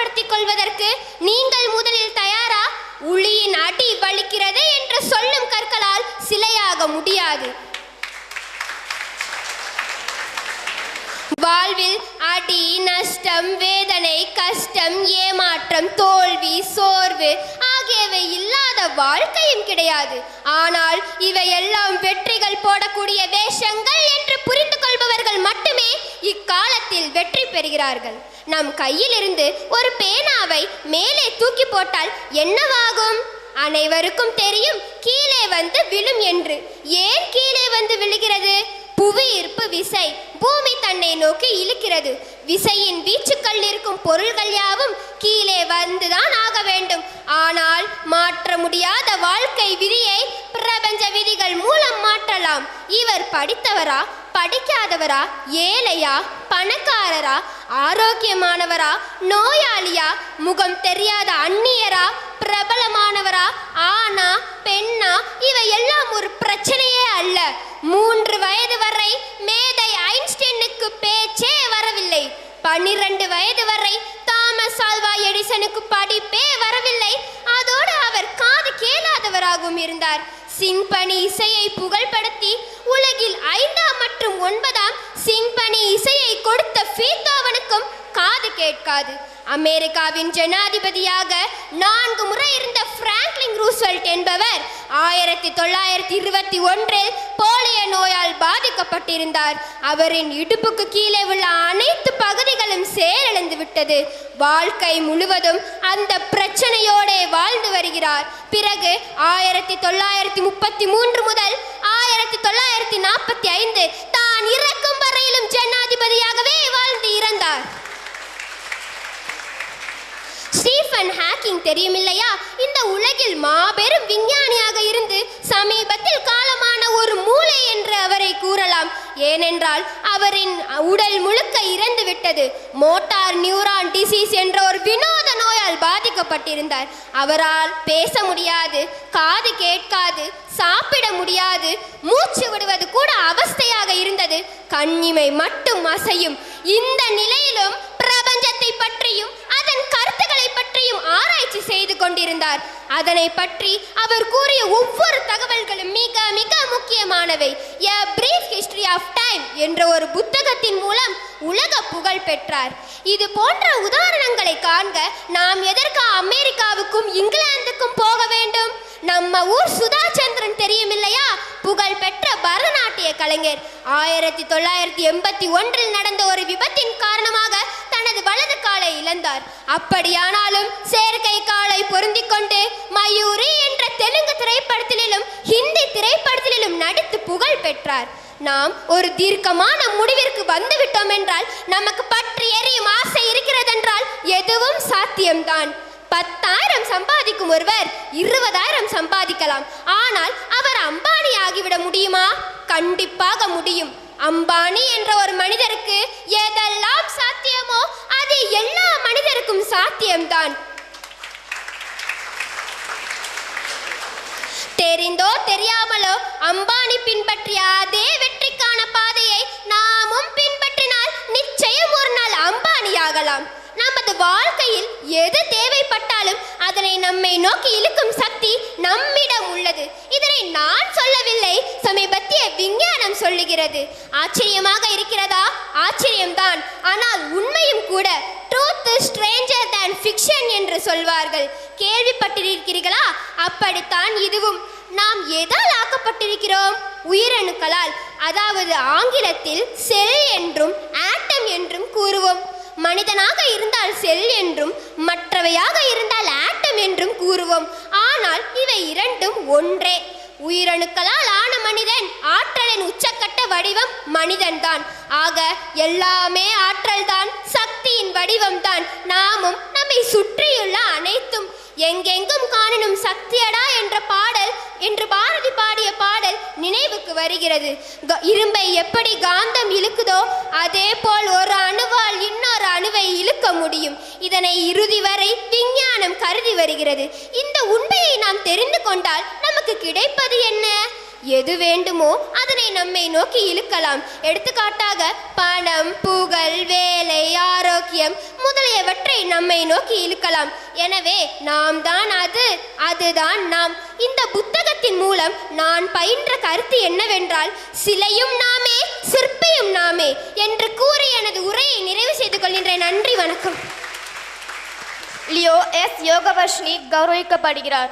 தயார்படுத்திக் கொள்வதற்கு நீங்கள் முதலில் தயாரா? உளியின் அடி வலிக்கிறது என்று சொல்லும் கற்களால் சிலையாக முடியாது. வாழ்வில் அடி நஷ்டம் வேதனை கஷ்டம் ஏமாற்றம் தோல்வி சோர்வு ஆகியவை இல்லாத வாழ்க்கையும் கிடையாது. ஆனால் இவையெல்லாம் வெற்றிகள் போடக்கூடிய வேஷங்கள் என்று புரிந்து கொள்பவர்கள் மட்டுமே இக்காலத்தில் வெற்றி பெறுகிறார்கள். நம் கையிலிருந்து ஒரு பேனாவை மேலே தூக்கி போட்டால் என்னவாகும்? அனைவருக்கும் தெரியும் கீழே வந்து விழும் என்று. ஏன் கீழே வந்து விழுகிறது? புவி ஈர்ப்பு விசை பூமி தன்னை நோக்கி இழுக்கிறது. விசையின் வீச்சுக்கள் இருக்கும் பொருள்கள் யாவும் கீழே வந்துதான் ஆக வேண்டும். ஆனால் மாற்ற முடியாத வாழ்க்கை விதியை பிரபஞ்ச விதிகள் மூலம் மாற்றலாம். இவர் படித்தவரா? படிக்காதவரா ஏழையா பணக்காரரா ஆரோக்கியமானவரா நோயாளியா முகம் தெரியாத அந்நியரா பிரபலமானவரா ஆனா பெண்ணா இவை எல்லாம் ஒரு பிரச்சனையே அல்ல. மூன்று வயது வரை மேதை ஐன்ஸ்டீனுக்கு பேச்சே வரவில்லை. பன்னிரண்டு வயது வரை தாமஸ் ஆல்வா எடிசனுக்கு படிப்பே வரவில்லை. அதோடு அவர் காது கேளாதவராகவும் இருந்தார். சிம்பனி இசையை புகழ்படுத்தி உலகில் ஐந்தாம் ஒன்பதாம் சிம்பனி இசையை கொடுத்த பீத்தோவனுக்கும் காது கேட்காது. அமெரிக்காவின் ஜனாதிபதியாக நான்கு முறை இருந்த பிராங்க்லின் ரூஸ்வெல்ட் என்பவர் ஆயிரத்தி தொள்ளாயிரத்தி இருபத்தி ஒன்றில் போலியோ நோயால் பாதிக்கப்பட்டிருந்தார். அவரின் இடுப்புக்கு கீழே உள்ள அனைத்து பகுதிகளும் செயலிழந்து விட்டது. வாழ்க்கை முழுவதும் அந்த பிரச்சனையோடே வாழ்ந்து வருகிறார். பிறகு ஆயிரத்தி தொள்ளாயிரத்தி முப்பத்தி மூன்று முதல் ஆயிரத்தி தொள்ளாயிரத்தி நாற்பத்தி ஐந்து தான் இறக்கும் வரையிலும் ஜனாதிபதியாகவே வாழ்ந்து இறந்தார். ஸ்டீஃபன் ஹாக்கிங் தெரியும் இல்லையா இந்த உலகில் மாபெரும் விஞ்ஞானியாக இருந்து சமீபத்தில் காலமான ஒரு மூளை என்று அவரை கூறலாம். ஏனென்றால் அவரின் உடல் முழுக்க இறந்து விட்டது மோட்டார் நியூரான் டிசீஸ் என்ற ஒரு வினோத நோயால் பாதிக்கப்பட்டிருந்தார். அவரால் பேச முடியாது காது கேட்காது சாப்பிட முடியாது மூச்சு விடுவது கூட அவஸ்தையாக இருந்தது. கண்ணிமை மட்டும் அசையும். இந்த நிலையிலும் பிரபஞ்சத்தை பற்றியும் அதன் கருத்துக்களை பற்றியும் ஆராய்ச்சி செய்து கொண்டிருந்தார். அதனை பற்றி அவர் கூறிய ஒவ்வொரு தகவல்களும் மிக மிக முக்கியமானவை. A brief history of time என்ற ஒரு புத்தகத்தின் மூலம் உலக புகழ் பெற்றார். இது போன்ற உதாரணங்களை காண்க நாம் எதற்கு அமெரிக்காவுக்கும் இங்கிலாந்துக்கும் போக வேண்டும்? நம்ம ஊர் சுதா சந்திரன் தெரியும் இல்லையா புகழ் பெற்ற பரதநாட்டிய கலைஞர். ஆயிரத்தி தொள்ளாயிரத்தி எண்பத்தி ஒன்றில் நடந்த ஒரு விபத்தின் காரணமாக தனது வலது காலை இழந்தார். அப்படியானாலும் செயற்கை காலை பொருந்திக் கொண்டு மயூரி என்ற தெலுங்கு திரைப்படத்திலும் ஹிந்தி திரைப்படத்திலும் நடித்து புகழ் பெற்றார். நாம் ஒரு தீர்க்கமான முடிவிற்கு வந்துவிட்டோம் என்றால் நமக்கு பற்றி எரியும் ஆசை இருக்கிறதென்றால் எதுவும் சாத்தியம்தான். பத்தாயிரம் சம்பாதிக்கும் ஒருவர் இருபதாயிரம் சம்பாதிக்கலாம். ஆனால் அவர் அம்பானி ஆகிவிட முடியுமா? கண்டிப்பாக முடியும். அம்பானி என்ற ஒரு மனிதருக்கு எதெல்லாம் சாத்தியமோ அது எல்லா மனிதருக்கும் சாத்தியம்தான். தெரிந்தோ தெரியாமலோ அம்பானி பின்பற்றிய அதே வெற்றிக்கான பாதையை நாமும் பின்பற்றினால் நிச்சயம் ஒரு நாள் அம்பானி ஆகலாம் நமது வாழ்க்கையில் எது தேவைப்பட்டாலும் அதனை நம்மை நோக்கி இழுக்கும் சக்தி நம்மிடம் உள்ளது. இதனை நான் சொல்லவில்லை சமீபத்திய விஞ்ஞானம் சொல்லுகிறது. ஆச்சரியமாக இருக்கிறதா? ஆச்சரியம்தான். ஆனால் உண்மையும் கூட ட்ரூத் ஸ்ட்ரேஞ்சர் தேன் ஃபிக்ஷன் என்று சொல்வார்கள். கேள்விப்பட்டிருக்கிறீர்களா? அப்படித்தான் இதுவும். நாம் எதால் ஆக்கப்பட்டிருக்கிறோம்? உயிரணுக்களால் அதாவது ஆங்கிலத்தில் செல் என்றும் ஆட்டம் என்றும் கூறுவோம். மனிதனாக இருந்தால் செல் என்றும் மற்றவையாக இருந்தால் ஆட்டம் என்றும் கூறுவோம். ஆனால் இவை இரண்டும் ஒன்றே. உயிரணுக்களால் ஆன மனிதன் ஆற்றலின் உச்சக்கட்ட வடிவம் மனிதன்தான். ஆக எல்லாமே ஆற்றல்தான் சக்தியின் வடிவம்தான். நாமும் நம்மை சுற்றியுள்ள அனைத்தும். எங்கெங்கும் காணணும் சக்தியடா என்ற பாடல் என்று பாரதி பாடிய பாடல் நினைவுக்கு வருகிறது. க- இரும்பை எப்படி காந்தம் இழுக்குதோ அதே போல் ஒரு அணுவால் இன்னொரு அணுவை இழுக்க முடியும். இதனை இறுதி வரை விஞ்ஞானம் கருதி வருகிறது. இந்த உண்மையை நாம் தெரிந்து கொண்டால் நமக்கு கிடைப்பது என்ன? எது வேண்டுமோ அதனை நம்மை நோக்கி இழுக்கலாம். எடுத்துக்காட்டாக பணம் புகழ் வே ஆரோக்கியம் முதலியவற்றை நம்மை நோக்கி இழுக்கலாம். எனவே நாம் தான் அது அதுதான் நாம். இந்த புத்தகத்தின் மூலம் நான் பயின்ற கருத்து என்னவென்றால் சிலையும் நாமே சிற்பியும் நாமே என்று கூறி எனது உரையை நிறைவு செய்து கொள்கின்றேன். நன்றி வணக்கம். Leo S Yogavarshini கௌரவிக்கப்படுகிறார்.